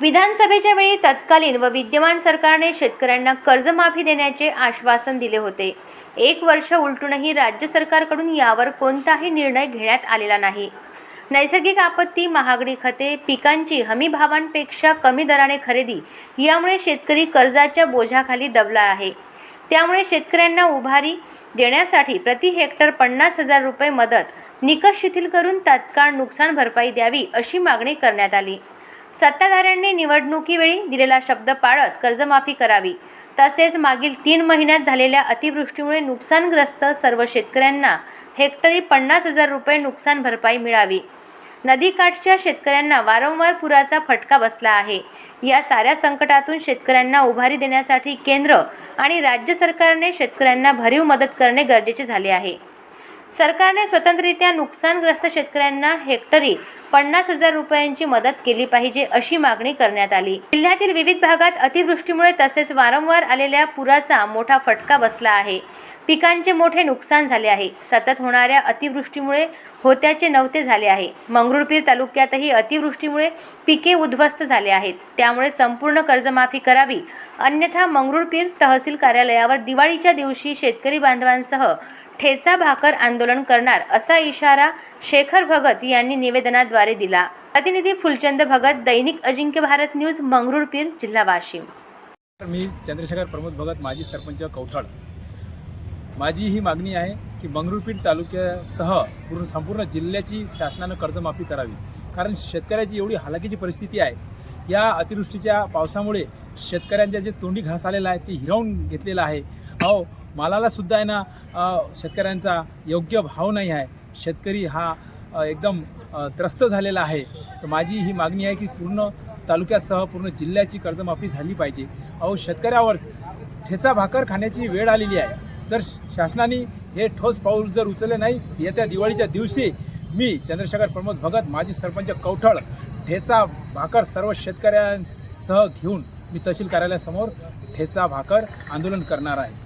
विधानसभेच्या वेळी तत्कालीन व विद्यमान सरकारने शेतकऱ्यांना कर्जमाफी देण्याचे आश्वासन दिले होते. एक वर्ष उलटूनही राज्य सरकारकडून यावर कोणताही निर्णय घेण्यात आलेला नाही. नैसर्गिक आपत्ती महागडी खते पिकांची हमी भावांपेक्षा कमी दराने खरेदी यामुळे शेतकरी कर्जाच्या बोझ्याखाली दबला आहे. त्यामुळे शेतकऱ्यांना उभारी देण्यासाठी प्रति हेक्टर पन्नास हजार रुपये मदत निकष शिथिल करून तात्काळ नुकसान भरपाई द्यावी अशी मागणी करण्यात आली. सत्ताधाऱ्यांनी निवडणुकीवेळी दिलेला शब्द पाळत कर्जमाफी करावी. तसेच मागील तीन महिन्यात झालेल्या अतिवृष्टीमुळे नुकसानग्रस्त सर्व शेतकऱ्यांना हेक्टरी पन्नास हजार रुपये नुकसान भरपाई मिळावी. नदीकाठच्या शेतकऱ्यांना वारंवार पुराचा फटका बसला आहे. या साऱ्या संकटातून शेतकऱ्यांना उभारी देण्यासाठी केंद्र आणि राज्य सरकारने शेतकऱ्यांना भरीव मदत करणे गरजेचे झाले आहे. सरकारने स्वतंत्ररित्या नुकसानग्रस्त शेतकऱ्यांना हेक्टरी पन्नास हजार रुपयांची मदत केली पाहिजे अशी मागणी करण्यात आली. जिल्ह्यातील विविध भागात अतिवृष्टीमुळे तसेच वारंवार आलेल्या पुराचा मोठा फटका बसला आहे. पिकांचे मोठे नुकसान झाले आहे. सतत होणाऱ्या अतिवृष्टीमुळे होत्याचे नव्हते झाले आहे. मंगरुळपीर तालुक्यातही अतिवृष्टीमुळे पिके उद्ध्वस्त झाले आहेत. त्यामुळे संपूर्ण कर्जमाफी करावी. अन्यथा मंगरुळपीर तहसील कार्यालयावर दिवाळीच्या दिवशी शेतकरी बांधवांसह ठेचा भाकर आंदोलन करणार असा इशारा शेखर भगत यांनी निवेदनाद्वारे दिला. प्रतिनिधी फुलचंद भगत दैनिक अजिंक्य भारत न्यूज मंगरुळपीर जिल्हा वाशिम. मी चंद्रशेखर प्रमोद भगत माजी सरपंच कौठाळ माझी ही मागणी आहे की मंगरुळपीर तालुक्यासह पूर्ण संपूर्ण जिल्ह्याची शासनानं कर्जमाफी करावी. कारण शेतकऱ्याची एवढी हालाकीची परिस्थिती आहे. या अतिवृष्टीच्या पावसामुळे शेतकऱ्यांच्या जे तोंडी घास आलेला आहे ते हिरावून घेतलेला आहे. अहो मालाला सुद्धा आहे ना शेतकऱ्यांचा योग्य भाव नाही आहे. शेतकरी हा एकदम त्रस्त झालेला आहे. तर माझी ही मागणी आहे की पूर्ण तालुक्यासह पूर्ण जिल्ह्याची कर्जमाफी झाली पाहिजे. अहो शेतकऱ्यावर ठेचा भाकर खाण्याची वेळ आलेली आहे. जर शासनाने हे ठोस पाऊल जर उचलले नाही येत्या दिवाळीच्या दिवशी मी चंद्रशेखर प्रमोद भगत माजी सरपंच कवठळ ठेचा भाकर सर्व शेतकऱ्यांसह घेऊन मी तहसील कार्यालयासमोर ठेचा भाकर आंदोलन करणार आहे.